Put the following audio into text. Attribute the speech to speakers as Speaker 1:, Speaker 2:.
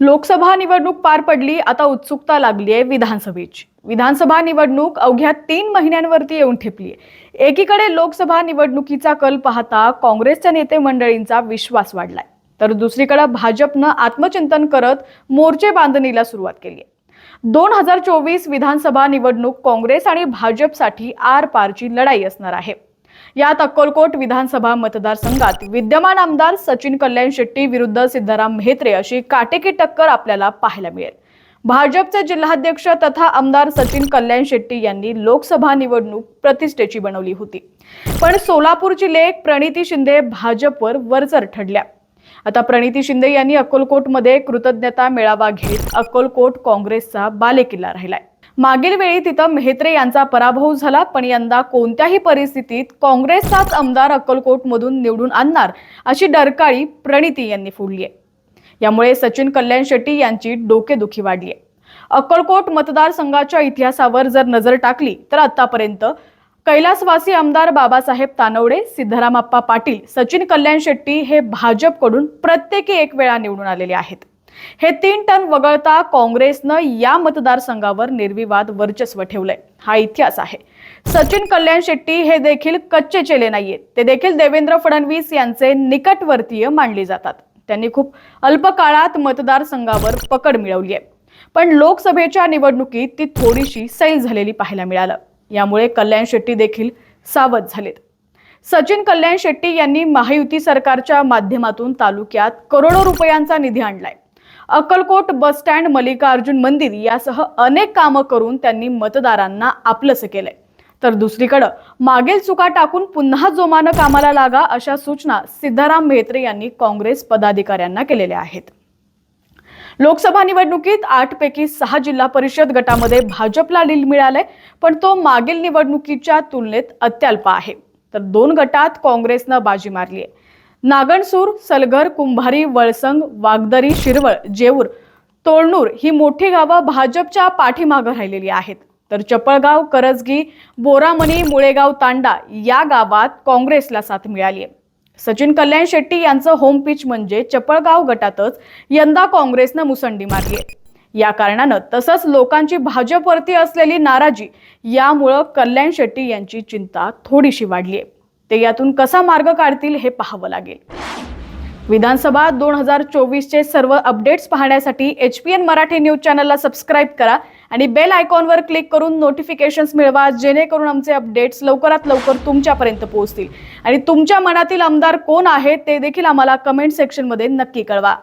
Speaker 1: लोकसभा निवडणूक पार पडली आता उत्सुकता लागली आहे विधानसभेची. विधानसभा निवडणूक अवघ्या तीन महिन्यांवरती येऊन ठेपली आहे. एकीकडे लोकसभा निवडणुकीचा कल पाहता काँग्रेसच्या नेते मंडळींचा विश्वास वाढलाय. तर दुसरीकडे भाजपनं आत्मचिंतन करत मोर्चे बांधणीला सुरुवात केली आहे. दोन हजार चोवीस विधानसभा निवडणूक काँग्रेस आणि भाजपसाठी आर पारची लढाई असणार आहे. यात अक्कलकोट विधानसभा मतदारसंघात विद्यमान आमदार सचिन कल्याण शेट्टी विरुद्ध सिद्धाराम म्हेत्रे अशी काटेकी टक्कर आपल्याला पाहायला मिळेल. भाजपचे जिल्हाध्यक्ष तथा आमदार सचिन कल्याण शेट्टी यांनी लोकसभा निवडणूक प्रतिष्ठेची बनवली होती. पण सोलापूरची लेख प्रणिती शिंदे भाजपवर वरचर ठरल्या आता प्रणिती शिंदे यांनी अक्कलकोटमध्ये कृतज्ञता मेळावा घेत अक्कलकोट काँग्रेसचा बालेकिल्ला राहिलाय. मागील वेळी तिथं मेहत्रे यांचा पराभव झाला पण यंदा कोणत्याही परिस्थितीत काँग्रेसचाच आमदार अक्कलकोटमधून निवडून आणणार अशी डरकाळी प्रणिती यांनी फोडली आहे. यामुळे सचिन कल्याण शेट्टी यांची डोकेदुखी वाढली आहे. अक्कलकोट मतदारसंघाच्या इतिहासावर जर नजर टाकली तर आतापर्यंत कैलासवासी आमदार बाबासाहेब तानवडे सिद्धरामप्पा पाटील सचिन कल्याण शेट्टी हे भाजपकडून प्रत्येकी एक वेळा निवडून आलेले आहेत. हे तीन टन वगळता काँग्रेसनं या मतदारसंघावर निर्विवाद वर्चस्व ठेवलंय. हा इतिहास आहे. सचिन कल्याण शेट्टी हे देखील कच्चे चेले नाहीयेत. ते देखील देवेंद्र फडणवीस यांचे निकटवर्तीय मानले जातात. त्यांनी खूप अल्प काळात मतदारसंघावर पकड मिळवली आहे. पण लोकसभेच्या निवडणुकीत ती थोडीशी सैल झालेली पाहायला मिळालं. यामुळे कल्याण शेट्टी देखील सावध झालेत. सचिन कल्याण शेट्टी यांनी महायुती सरकारच्या माध्यमातून तालुक्यात करोडो रुपयांचा निधी आणलाय. अक्कलकोट बस स्टँड मल्लिकार्जुन मंदिर यासह अनेक कामं करून त्यांनी मतदारांना आपलंसं केलंय. तर दुसरीकडं मागील चुका टाकून पुन्हा जोमानं कामाला लागा अशा सूचना सिद्धाराम म्हेत्रे यांनी काँग्रेस पदाधिकाऱ्यांना केलेल्या आहेत. लोकसभा निवडणुकीत आठ पैकी सहा जिल्हा परिषद गटामध्ये भाजपला लीड मिळालंय पण तो मागील निवडणुकीच्या तुलनेत अत्यल्प आहे. तर दोन गटात काँग्रेसनं बाजी मारली आहे नागणसूर सलगर कुंभारी वळसंग वागदरी शिरवळ जेऊर तोळनूर ही मोठी गावं भाजपच्या पाठीमागं राहिलेली आहेत. तर चपळगाव करजगी बोरामणी मुळेगाव तांडा या गावात काँग्रेसला साथ मिळाली आहे. सचिन कल्याण शेट्टी यांचं होम पिच म्हणजे चपळगाव गटातच यंदा काँग्रेसनं मुसंडी मारली आहे. या कारणानं तसंच लोकांची भाजपवरती असलेली नाराजी यामुळं कल्याण शेट्टी यांची चिंता थोडीशी वाढली आहे. ते यातून कसा मार्ग काढतील हे पाहावं लागेल. विधानसभा दोन हजार चोवीसचे सर्व अपडेट्स पाहण्यासाठी H P N Marathi news चॅनलला सबस्क्राईब करा आणि बेल आयकॉनवर क्लिक करून नोटिफिकेशन्स मिळवा जेणेकरून आमचे अपडेट्स लवकरात लवकर तुमच्यापर्यंत पोहोचतील. आणि तुमच्या मनातील आमदार कोण आहे ते देखील आम्हाला कमेंट सेक्शनमध्ये नक्की कळवा.